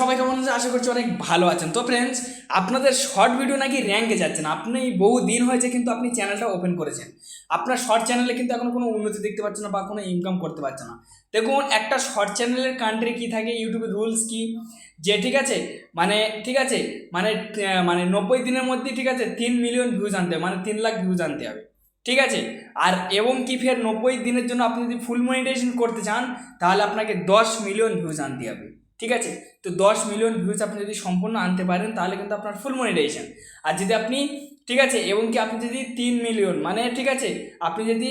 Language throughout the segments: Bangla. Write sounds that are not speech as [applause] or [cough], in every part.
সবাই কেমন আছে আশা করছি অনেক ভালো আছেন। তো ফ্রেন্ডস আপনাদের শর্ট ভিডিও নাকি র্যাঙ্কে যাচ্ছে না আপনি বহু দিন হয়েছে কিন্তু আপনি চ্যানেলটা ওপেন করেছেন। আপনার শর্ট চ্যানেলে কিন্তু এখন কোনো উন্নতি দেখতে পাচ্ছেন না বা কোনো ইনকাম করতে পারছে না। দেখুন, একটা শর্ট চ্যানেলের কান্ট্রি কী থাকে? ইউটিউবের রুলস কি? যে ঠিক আছে মানে ঠিক আছে মানে মানে নব্বই দিনের মধ্যে ঠিক আছে, তিন মিলিয়ন ভিউজ আনতে হবে মানে তিন লাখ ভিউজ আনতে হবে। ঠিক আছে? আর এবং কি ফের নব্বই দিনের জন্য আপনি যদি ফুল মনিটাইজেশন করতে চান, তাহলে আপনাকে দশ মিলিয়ন ভিউজ আনতে হবে। ঠিক আছে? তো দশ মিলিয়ন ভিউজ আপনি যদি সম্পূর্ণ আনতে পারেন, তাহলে কিন্তু আপনার ফুল মনিটাইজেশন আর যদি আপনি, ঠিক আছে, এবং কি আপনি যদি তিন মিলিয়ন মানে ঠিক আছে, আপনি যদি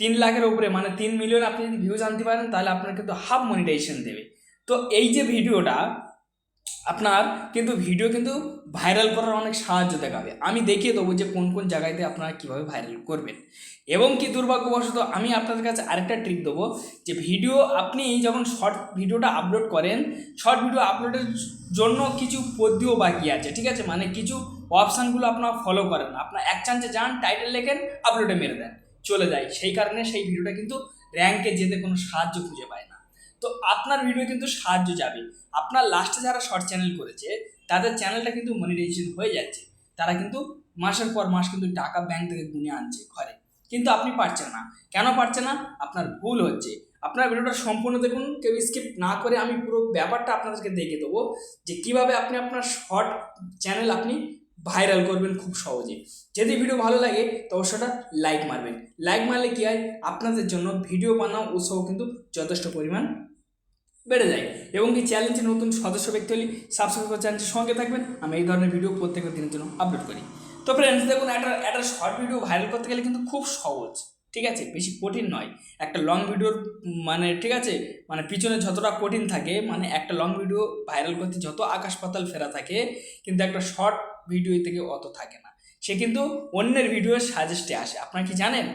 তিন লাখের উপরে মানে তিন মিলিয়ন আপনি যদি ভিউজ আনতে পারেন, তাহলে আপনার কিন্তু হাফ মনিটাইজেশন দেবে। তো এই যে ভিডিওটা আপনার কিন্তু ভিডিও কিন্তু ভাইরাল করার অনেক সাহায্য দেখাবে। আমি দেখিয়ে দেবো যে কোন কোন জায়গাতে আপনারা কীভাবে ভাইরাল করবেন। এবং কি দুর্ভাগ্যবশত আমি আপনাদের কাছে আরেকটা ট্রিক দেবো যে ভিডিও আপনি যখন শর্ট ভিডিওটা আপলোড করেন শর্ট ভিডিও আপলোডের জন্য কিছু পদ্ধতিও বাকি আছে, ঠিক আছে? মানে কিছু অপশানগুলো আপনারা ফলো করেন আপনার এক চান্সে যান টাইটেল লেখেন আপলোডে মেরে দেন। চলে যায়। সেই কারণে সেই ভিডিওটা কিন্তু র্যাঙ্কে যেতে কোনো সাহায্য খুঁজে পায় না। তো আপনার ভিডিও কিন্তু সাহায্য যাবে। আপনার লাস্টে যারা শর্ট চ্যানেল করেছে, তাদের চ্যানেলটা কিন্তু মনিটাইজেশন হয়ে যাচ্ছে। তারা কিন্তু মাসের পর মাস কিন্তু টাকা ব্যাংক থেকে গুনে আনছে ঘরে। কিন্তু আপনি পারছেন না। কেন পারছেন না? আপনার ভুল হচ্ছে। আপনার ভিডিওটা সম্পূর্ণ দেখুন, কেউ স্কিপ না করে আমি পুরো ব্যাপারটা আপনাদেরকে দেখে দেবো, যে কীভাবে আপনি আপনার শর্ট চ্যানেল আপনি ভাইরাল করবেন খুব সহজে। যদি ভিডিও ভালো লাগে, তো অবশ্যটা লাইক মারবেন। লাইক মারলে কী হয়? আপনাদের জন্য ভিডিও বানাও, উৎসাহ কিন্তু যথেষ্ট পরিমাণ বেড়ে যায় এবং কি চ্যালেঞ্জে নতুন সদস্য ব্যক্তি হলে সাবস্ক্রাইব করে চ্যানেলটির সঙ্গে থাকবেন। আমি এই ধরনের ভিডিও প্রত্যেক দিনের জন্য আপলোড করি। তো ফ্রেন্ডস দেখুন, একটা একটা শর্ট ভিডিও ভাইরাল করতে গেলে কিন্তু খুব সহজ, ঠিক আছে? বেশি কঠিন নয়। একটা লং ভিডিওর মানে ঠিক আছে? মানে পিছনে যতটা কঠিন থাকে মানে একটা লং ভিডিও ভাইরাল করতে যত আকাশ পাতাল ফেরা থাকে, কিন্তু একটা শর্ট ভিডিও থেকে অত থাকে না। সে কিন্তু অন্যের ভিডিওর সাজেস্টে আসে। আপনারা কি জানেন?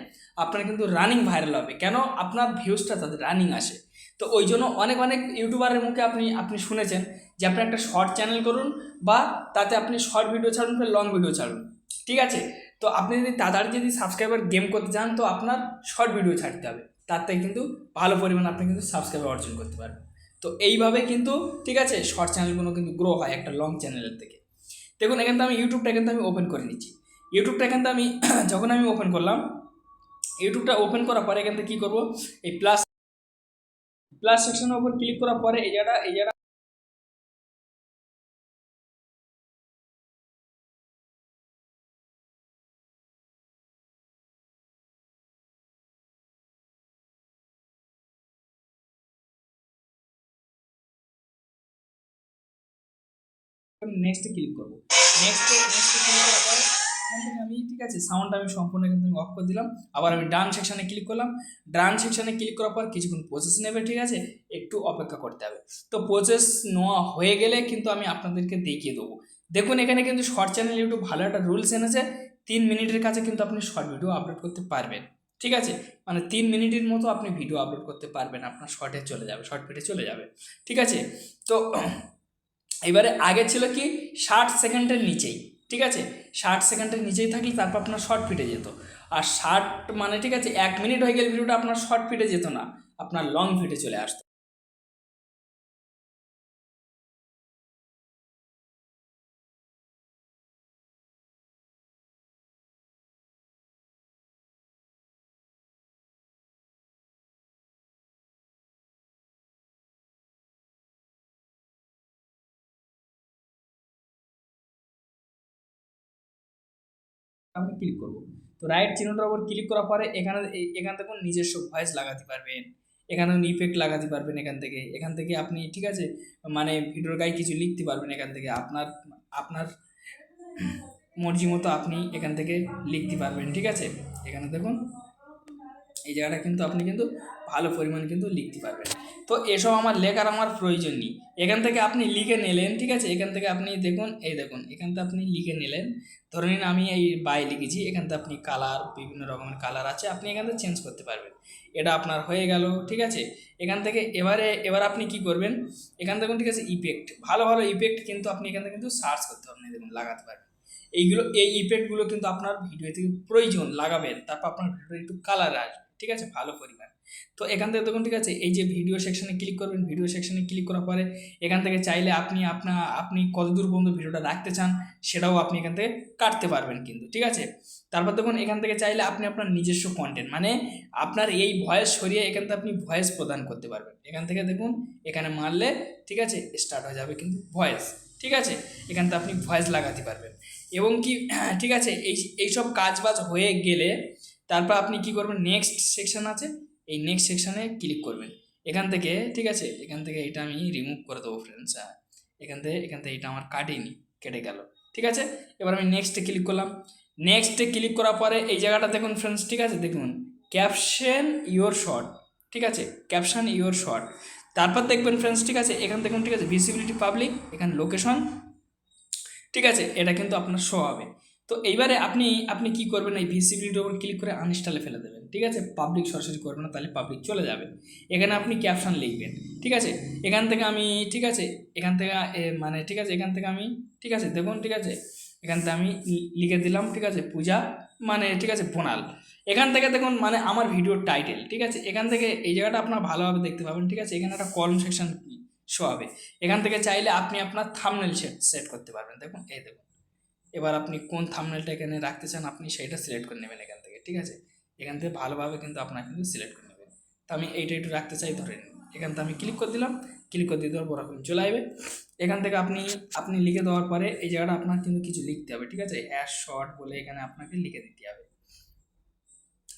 আপনার কিন্তু রানিং ভাইরাল হবে। কেন? আপনার ভিউজটা তাদের রানিং আসে। তো ওই জন্য অনেক অনেক ইউটিউবারের মুখে আপনি আপনি শুনেছেন যে আপনি একটা শর্ট চ্যানেল করুন বা তাতে আপনি শর্ট ভিডিও ছাড়ুন বা লং ভিডিও ছাড়ুন। ঠিক আছে? তো আপনি যদি তাড়াতাড়ি যদি সাবস্ক্রাইবার গেম করতে চান, তো আপনার শর্ট ভিডিও ছাড়তে হবে। তার থেকে কিন্তু ভালো পরিমাণ আপনি কিন্তু সাবস্ক্রাইবার অর্জন করতে পারবেন। তো এইভাবে কিন্তু, ঠিক আছে? শর্ট চ্যানেলগুলো কিন্তু গ্রো হয় একটা লং চ্যানেলের থেকে। দেখুন, এখান থেকে আমি ইউটিউবটা কিন্তু আমি ওপেন করে নিচ্ছি। ইউটিউবটা এখান আমি, [clears throat] যখন আমি ওপেন করলাম ইউটিউবটা ওপেন করার পরে এখান থেকে কী করব? এই প্লাস প্লাস সেকশনের উপর ক্লিক করার পরে এই জায়গাটা এই জায়গাটা নেক্সটে ক্লিক করব। নেক্সটে নেক্সটে ক্লিক করার পরে আমি, ঠিক আছে? সাউন্ডটা আমি সম্পূর্ণ কিন্তু আমি অফ করে দিলাম। আবার আমি ডান সেকশানে ক্লিক করলাম। ডান সেকশানে ক্লিক করার পর কিছুক্ষণ প্রসেস নেবে, ঠিক আছে? একটু অপেক্ষা করতে হবে। তো প্রসেস নেওয়া হয়ে গেলে কিন্তু আমি আপনাদেরকে দেখিয়ে দেবো। দেখুন, এখানে কিন্তু শর্ট চ্যানেল ইউটিউব ভালো একটা রুলস এনেছে। তিন মিনিটের কাছে কিন্তু আপনি শর্ট ভিডিও আপলোড করতে পারবেন। ঠিক আছে? মানে তিন মিনিটের মতো আপনি ভিডিও আপলোড করতে পারবেন। আপনার শর্টে চলে যাবে শর্ট ভিডিও চলে যাবে। ঠিক আছে? তো এবারে আগে ছিল কি? ষাট সেকেন্ডের নিচেই। ঠিক আছে? ষাট সেকেন্ডের নিচেই থাকলে তারপর আপনার শর্ট ফিটে যেত। আর ষাট মানে ঠিক আছে, এক মিনিট হয়ে গেলে ভিডিওটা আপনার শর্ট ফিটে যেত না, আপনার লং ফিটে চলে আসতো। আপনি ক্লিক করব। তো রাইট চিহ্নটার উপর ক্লিক করার পরে এখানে, এখান থেকে নিজস্ব ভয়েস লাগাতে পারবেন। এখানে ইফেক্ট লাগাতে পারবেন এখান থেকে। এখান থেকে আপনি, ঠিক আছে? মানে ভিডিওর গায়ে কিছু লিখতে পারবেন এখান থেকে। আপনার আপনার মর্জি মতো আপনি এখান থেকে লিখতে পারবেন, ঠিক আছে? এখানে দেখুন, এই জায়গাটা কিন্তু আপনি কিন্তু ভালো পরিমাণ কিন্তু লিখতে পারবেন। তো এসব আমার লেখার আমার প্রয়োজন নেই। এখান থেকে আপনি লিখে নিলেন, ঠিক আছে? এখান থেকে আপনি দেখুন, এই দেখুন, এখান থেকে আপনি লিখে নিলেন। ধরে নিন আমি এই বাই লিখেছি, এখান থেকে আপনি কালার, বিভিন্ন রকমের কালার আছে, আপনি এখান থেকে চেঞ্জ করতে পারবেন। এটা আপনার হয়ে গেল, ঠিক আছে? এখান থেকে এবারে, এবার আপনি কি করবেন? এখান থেকে ঠিক আছে ইফেক্ট ভালো ভালো ইফেক্ট কিন্তু আপনি এখান থেকে কিন্তু সার্চ করতে পারবেন দেখুন, লাগাতে পারবেন। এইগুলো, এই ইফেক্টগুলো কিন্তু আপনার ভিডিও থেকে প্রয়োজন, লাগাবেন, তারপর আপনার ভিডিও একটু কালার আসবে, ঠিক আছে? ভালো পরিমাণ। তো এখান থেকে দেখুন, ঠিক আছে, এই যে ভিডিও সেকশনে ক্লিক করবেন ভিডিও সেকশনে ক্লিক করার পরে এখান থেকে চাইলে আপনি আপনার আপনি কতদূর পর্যন্ত ভিডিওটা রাখতে চান সেটাও আপনি এখান থেকে কাটতে পারবেন কিন্তু, ঠিক আছে? তারপর দেখুন, এখান থেকে চাইলে আপনি আপনার নিজস্ব কন্টেন্ট মানে আপনার এই ভয়েস সরিয়ে এখান থেকে আপনি ভয়েস প্রদান করতে পারবেন। এখান থেকে দেখুন, এখানে মারলে, ঠিক আছে স্টার্ট হয়ে যাবে কিন্তু ভয়েস ঠিক আছে? এখান থেকে আপনি ভয়েস লাগাতে পারবেন। এবং কি, [clears throat] ঠিক আছে, এই, এইসব কাজ বাজ হয়ে গেলে তারপর আপনি কি করবেন নেক্সট সেকশন আছে এই নেক্সট সেকশানে ক্লিক করবেন। এখান থেকে, ঠিক আছে? এখান থেকে এটা আমি রিমুভ করে দেবো ফ্রেন্ডস হ্যাঁ? এখান থেকে এখান থেকে এটা আমার কাটেনি, কেটে গেল, ঠিক আছে? এবার আমি নেক্সটে ক্লিক করলাম। নেক্সটে ক্লিক করার পরে এই জায়গাটা দেখুন ফ্রেন্ডস ঠিক আছে? দেখুন ক্যাপশন ইওর শর্ট ঠিক আছে? ক্যাপশন ইওর শর্ট তারপর দেখবেন ফ্রেন্ডস ঠিক আছে? এখান দেখুন, ঠিক আছে? ভিজিবিলিটি পাবলিক এখানে লোকেশন ঠিক আছে? এটা কিন্তু আপনার শো হবে। তো এইবারে আপনি আপনি কি করবেন এই ভিজিবিলিটির উপর ক্লিক করে আনইনস্টলে ফেলে দেবেন ঠিক আছে পাবলিক সরাসরি করবেন না তাহলে পাবলিক চলে যাবে এখানে আপনি ক্যাপশন লিখবেন ঠিক আছে এখান থেকে আমি ঠিক আছে এখান থেকে মানে ঠিক আছে এখান থেকে আমি ঠিক আছে দেখুন ঠিক আছে এখান থেকে আমি লিখে দিলাম ঠিক আছে পূজা মানে ঠিক আছে বোনাল এখান থেকে দেখুন মানে আমার ভিডিওর টাইটেল ঠিক আছে এখান থেকে এই জায়গাটা আপনার ভালোভাবে দেখতে পাবেন ঠিক আছে এখানে একটা কলম সেকশন শো হবে এখান থেকে চাইলে আপনি আপনার থামনেল সেট সেট করতে পারবেন দেখুন এই দেখুন এবার আপনি কোন থামনেলটা এখানে রাখতে চান, আপনি সেইটা সিলেক্ট করে নেবেন এখান থেকে, ঠিক আছে? এখান থেকে ভালোভাবে কিন্তু আপনার কিন্তু সিলেক্ট করে নেবেন। তো আমি এইটা একটু রাখতে চাই, ধরে এখান থেকে আমি ক্লিক করে দিলাম ক্লিক করে দিয়ে দেওয়ার পর এখন চলে আসবে এখান থেকে আপনি আপনি লিখে দেওয়ার পরে এই জায়গাটা আপনার কিন্তু কিছু লিখতে হবে, ঠিক আছে? হ্যাশ শর্ট বলে এখানে আপনাকে লিখে দিতে হবে।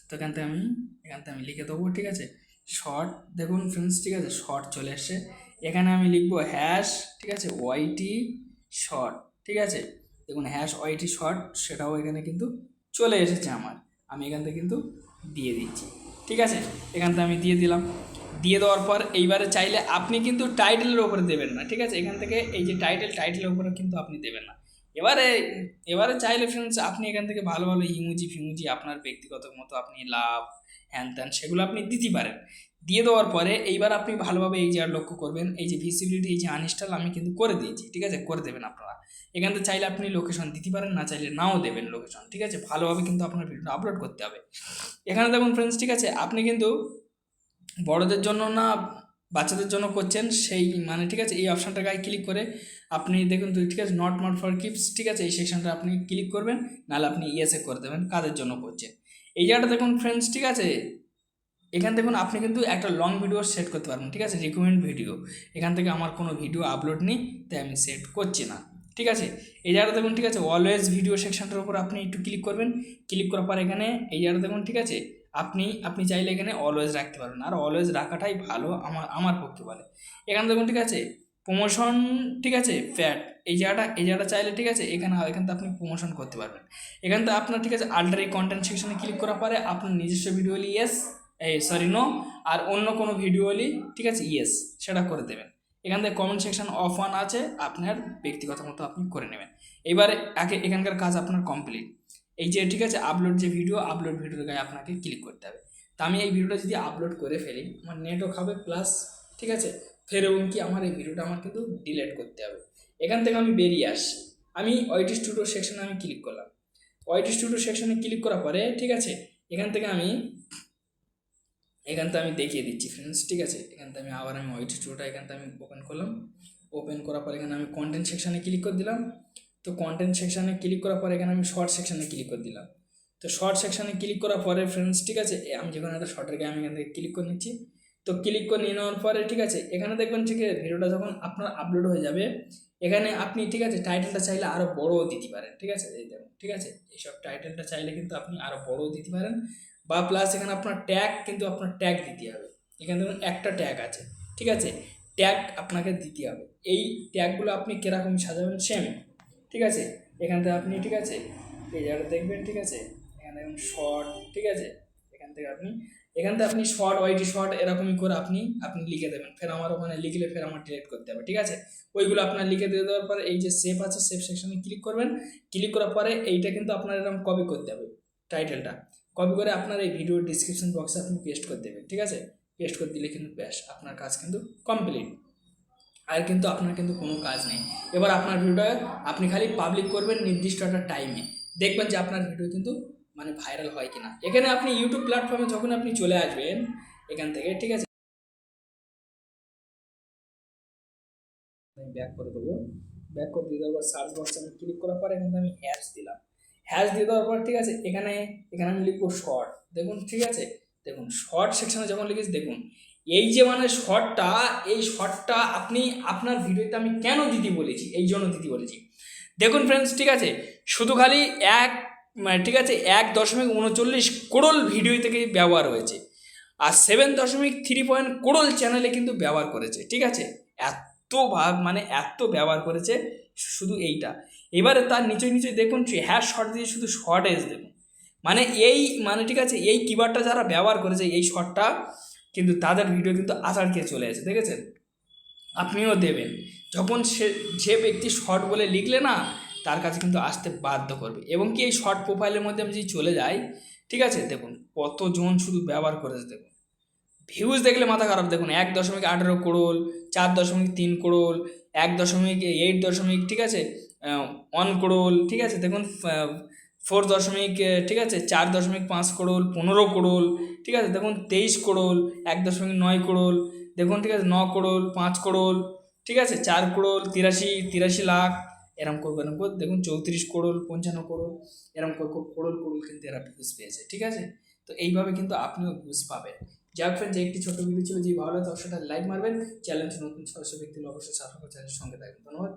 তো এখান থেকে আমি, এখান থেকে আমি লিখে দেবো, ঠিক আছে? শর্ট দেখুন ফ্রেন্ডস ঠিক আছে? শর্ট চলে এসছে। এখানে আমি লিখব হ্যাশ ঠিক আছে? ওয়াইটি শর্ট ঠিক আছে? দেখুন হ্যাশ ওয়াইটি শর্ট সেটাও এখানে কিন্তু চলে এসেছে আমার। আমি এখান থেকে কিন্তু দিয়ে দিচ্ছি। ঠিক আছে? এখান থেকে আমি দিয়ে দিলাম। দিয়ে দেওয়ার পর এইবারে চাইলে আপনি কিন্তু টাইটেলের ওপরে দেবেন না। ঠিক আছে? এখান থেকে এই যে টাইটেল টাইটেলের ওপরে কিন্তু আপনি দেবেন না। এবারে এবারে চাইলে ফ্রেন্ডস আপনি এখান থেকে ভালো ভালো ইমুজি ফিমুজি আপনার ব্যক্তিগত মতো আপনি লাভ, হ্যান ত্যান সেগুলো আপনি দিতে পারেন। দিয়ে দেওয়ার পরে এইবার আপনি ভালোভাবে এই আর লক্ষ্য করবেন, এই যে ভিসিবিলিটি এই যে আনইনস্টল আমি কিন্তু করে দিয়েছি, ঠিক আছে? করে দেবেন আপনারা। এখান থেকে চাইলে আপনি লোকেশন দিতে পারেন, না চাইলে নাও দেবেন লোকেশন ঠিক আছে? ভালোভাবে কিন্তু আপনার ভিডিওটা আপলোড করতে হবে। এখানে দেখুন ফ্রেন্ডস ঠিক আছে? আপনি কিন্তু বড়দের জন্য না, বাচ্চাদের জন্য করছেন সেই মানে ঠিক আছে? এই অপশানটা গায়ে ক্লিক করে আপনি দেখুন ঠিক আছে? নট নট ফর কিপস ঠিক আছে? এই সেকশনটা আপনি ক্লিক করবেন, নাহলে আপনি ইয়েসে করে দেবেন, কাদের জন্য করছেন? এই জায়গাটা দেখুন ফ্রেন্ডস ঠিক আছে? এখান দেখুন আপনি কিন্তু একটা লং ভিডিও সেট করতে পারবেন, ঠিক আছে? রিকমেন্ড ভিডিও এখান থেকে আমার কোনো ভিডিও আপলোড নেই, তাই আমি সেট করছি না, ঠিক আছে? এই জায়গাটা দেখুন, ঠিক আছে? অলওয়েজ ভিডিও সেকশনটার উপর আপনি একটু ক্লিক করবেন। ক্লিক করার পর এখানে এই জায়গাটা দেখুন, ঠিক আছে? আপনি আপনি চাইলে এখানে অলওয়েজ রাখতে পারবেন। আর অলওয়েজ রাখাটাই ভালো আমার আমার পক্ষে বলে। এখানে দেখুন, ঠিক আছে? প্রমোশন ঠিক আছে? ফ্যাট এই জায়গাটা এই জায়গাটা চাইলে, ঠিক আছে? এখানে, এখান থেকে আপনি প্রমোশন করতে পারবেন। এখান থেকে আপনার, ঠিক আছে? আল্টারি কন্টেন্ট সেকশনে ক্লিক করার পরে আপনার নিজস্ব ভিডিও হলে ইয়েস এই সরি নো আর অন্য কোনো ভিডিও হলে, ঠিক আছে ইয়েস সেটা করে দেবেন। এখান থেকে কমেন্ট সেকশন অফ ওয়ান আছে, আপনার ব্যক্তিগত মতো আপনি করে নেবেন। এবারে আগে এখানকার কাজ আপনার কমপ্লিট এই যে, ঠিক আছে আপলোড যে ভিডিও আপলোড ভিডিওর গায়ে আপনাকে ক্লিক করতে হবে। তা আমি এই ভিডিওটা যদি আপলোড করে ফেলি, আমার নেটও খাবে প্লাস ঠিক আছে, ফের এবং কি আমার এই ভিডিওটা আমার কিন্তু ডিলিট করতে হবে। এখান থেকে আমি বেরিয়ে আসি আমি ওয়াইটি স্টুডিও সেকশনে আমি ক্লিক করলাম। ওয়াইটি স্টুডিও সেকশনে ক্লিক করার পরে, ঠিক আছে, এখান থেকে আমি এখান থেকে আমি দেখিয়ে দিচ্ছি ফ্রেন্ডস ঠিক আছে? এখান থেকে আমি আবার আমি ওয়াইটি স্টুডিওটা এখান থেকে আমি ওপেন করলাম। ওপেন করার পর এখানে আমি কন্টেন্ট সেকশনে ক্লিক করে দিলাম। তো কন্টেন্ট সেকশনে ক্লিক করার পর এখানে আমি শর্ট সেকশনে ক্লিক করে দিলাম। তো শর্ট সেকশনে ক্লিক করার পরে ফ্রেন্ডস ঠিক আছে? আমি যখন একটা শর্টের গায়ে আমি এখান থেকে ক্লিক করে নিচ্ছি। তো ক্লিক করে নিয়ে নেওয়ার পরে, ঠিক আছে? এখানে দেখবেন ঠিক আছে ভিডিওটা যখন আপনার আপলোড হয়ে যাবে, এখানে আপনি, ঠিক আছে টাইটেলটা চাইলে আরও বড়ও দিতে পারেন, ঠিক আছে? এই দেখুন, ঠিক আছে? এইসব টাইটেলটা চাইলে কিন্তু আপনি আরও বড়ও দিতে পারেন। বা প্লাস এখানে আপনার ট্যাগ কিন্তু আপনার ট্যাগ দিতে হবে। এখানে দেখুন একটা ট্যাগ আছে, ঠিক আছে? ট্যাগ আপনাকে দিতে হবে। এই ট্যাগগুলো আপনি কীরকম সাজাবেন সেম ঠিক আছে? এখান থেকে আপনি, ঠিক আছে? এই জায়গাটা দেখবেন, ঠিক আছে? এখানে দেখুন শর্ট ঠিক আছে? এখান থেকে আপনি, এখান থেকে আপনি শর্ট ওয়াইটি শর্ট এরকমই করে আপনি আপনি লিখে দেবেন। ফের আমার ওখানে লিখলে ফের আমার ডিলেট করতে হবে, ঠিক আছে? ওইগুলো আপনার লিখে দিয়ে দেওয়ার পরে এই যে সেভ আছে সেভ সেকশনে ক্লিক করবেন। ক্লিক করার পরে এইটা কিন্তু আপনার এরকম কপি করতে হবে টাইটেলটা কপি করে আপনার এই ভিডিওর ডিসক্রিপশন বক্সে আপনি পেস্ট করে দেবেন, ঠিক আছে? পেস্ট করে দিলে কিন্তু ব্যাস আপনার কাজ কিন্তু কমপ্লিট আর কিন্তু আপনার কিন্তু কোনো কাজ নেই। এবার আপনার ভিডিওটা আপনি খালি পাবলিক করবেন নির্দিষ্ট একটা টাইমে দেখবেন যে আপনার ভিডিও কিন্তু মানে ভাইরাল হয় কিনা। এখানে আপনি ইউটিউব প্ল্যাটফর্মে যখন আপনি চলে আসবেন, এখান থেকে, ঠিক আছে? আমি ব্যাক করে দেবো। ব্যাক করে দিয়ে পর সার্চ বক্সে আমি ক্লিক করার পর এখানে আমি হ্যাশ দিলাম। হ্যাশ দিয়ে দেওয়ার পর ঠিক আছে, এখানে এখানে আমি লিখব শর্ট দেখুন, ঠিক আছে? দেখুন শর্ট সেকশনে যখন লিখেছি, দেখুন, এই যে মানে শর্টটা এই শর্টটা আপনি আপনার ভিডিওতে আমি কেন দিদি বলেছি? এই জন্য দিদি বলেছি। দেখুন ফ্রেন্ডস ঠিক আছে? শুধু খালি এক মানে ঠিক আছে, এক দশমিক উনচল্লিশ কোড়ল ভিডিও থেকে ব্যবহার হয়েছে। আর সেভেন দশমিক থ্রি পয়েন্ট কোড়ল চ্যানেলে কিন্তু ব্যবহার করেছে, ঠিক আছে? এত ভাব মানে এত ব্যবহার করেছে, শুধু এইটা। এবারে তার নিচে নিচে দেখুন হ্যাশ শর্ট দিয়ে শুধু শর্ট শর্টেজ দেখুন। মানে এই মানে ঠিক আছে, এই কিবারটা যারা ব্যবহার করেছে, এই শর্টটা কিন্তু তাদের ভিডিও কিন্তু আষাঢ় খেয়ে চলে আসে দেখেছেন আপনিও দেবেন। যখন সে, যে ব্যক্তি শর্ট বলে লিখলে না, তার কাছে কিন্তু আসতে বাধ্য করবে। এবং কি এই শর্ট প্রোফাইলের মধ্যে আমি যদি চলে যাই, ঠিক আছে? দেখুন, কতজন শুধু ব্যবহার করেছে, দেখুন। ভিউজ দেখলে মাথা খারাপ, দেখুন, এক দশমিক আঠেরো করোল, চার দশমিক তিন করোল, এক দশমিক এইট দশমিক, ঠিক আছে? ওয়ান করোল ঠিক আছে? দেখুন ফোর দশমিক ঠিক আছে? চার দশমিক পাঁচ করোল পনেরো করোল ঠিক আছে? দেখুন, তেইশ করোল এক দশমিক নয় করোল দেখুন, ঠিক আছে? ন করোল পাঁচ করোল ঠিক আছে? চার করোল তিরাশি তিরাশি লাখ, এরম করব, এরম করে দেখুন, চৌত্রিশ করোল পঞ্চান্ন করোল এরম করে করে করোল করোল কিন্তু এরা ভিউজ পেয়েছে, ঠিক আছে? তো এইভাবে কিন্তু আপনিও ভিউজ পাবেন। যাক ফ্রেন্ড যে একটি ছোট ভিডিও ছিল যে ভালো লাগে সেটা লাইক মারবেন। চ্যানেলটি নতুন সদস্য, ব্যক্তি অবশ্যই সাবস্ক্রাইব চ্যানেলের সঙ্গে থাকবেন। ধন্যবাদ